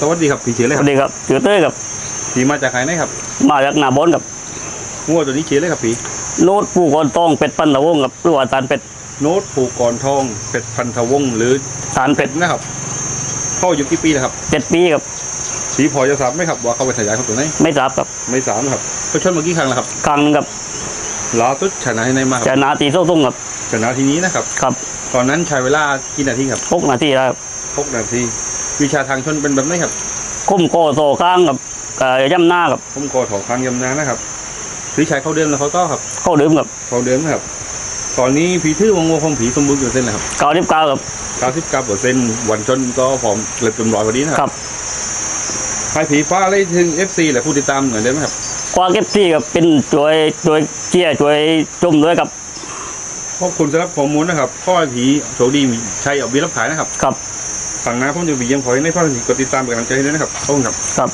สวัสดีครับพี่เชียร์เลยสครัวับสดีครับชื่อเต้ยครับ พี่มาจากไหนนะครับมาจากนาบอนกับงัวตัวนี้เชียร์เลยครับพี่โน้ตผู้กอนตองเป็ดปันตะวงกับหรือว่าสารเป็ดโน้ตผูกกรทองเป็ดพันธวงศ์หรือสารเป็เป็ดดนะครับเข้าอยู่กี่ปีแล้วครับเจ็ดปีครับสีพอจะทราบไหมครับว่าเขาไปขยายเขาตัวไหนไม่ทราบครับไม่ทราบนะครับเขาชนเมื่อกี้ครั้งแล้วครับครั้งหนึ่งครับล่าสุดชนะที่ไหนมาคจะรับนาตีโซ่ตุ้งครับชนะทีนี้นะครับ ครับตอนนั้นใช้เวลากี่นาทีครับหกนาทีแล้วครับหกนาที วิชาทางชนเป็นแบบไหนครับคุ้มโกโซข้างกับเอ่อย่ำหน้ากับผมกอถอคางยำนานะครับพี่ชายเขาเดิมแล้วเขาต้อครับเข้าดื่มกับเขาเดิมนะครับ ตอนนี้ผีทื่อวงโงของผีสมบูรณ์อยู่เส้นนะครับเกาลิบเกากับ99เปอร์เซ็นต์วันชนก็พร้อมเกือบเต็มร้อยพอดีนะคครัรับบให้ผีฟ้าเลยถึง FC และผู้ติดตามหน่อยได้ไหมครับควาเก็บที่กับเป็นช่วยช่วยเชียร์ช่วยจุ่มด้วยกับขอบคุณสำหรับข้อมูลนะครับข้อให้ผีโชคดีมีใช้เอาบีรับขายนะครับ กับ ฝั่งน้าผมจะไปเยี่ยมขอให้ในพ่อผีกดติดตามเป็นกำลังใจให้ด้วยนะครับขอบคุณครับครับ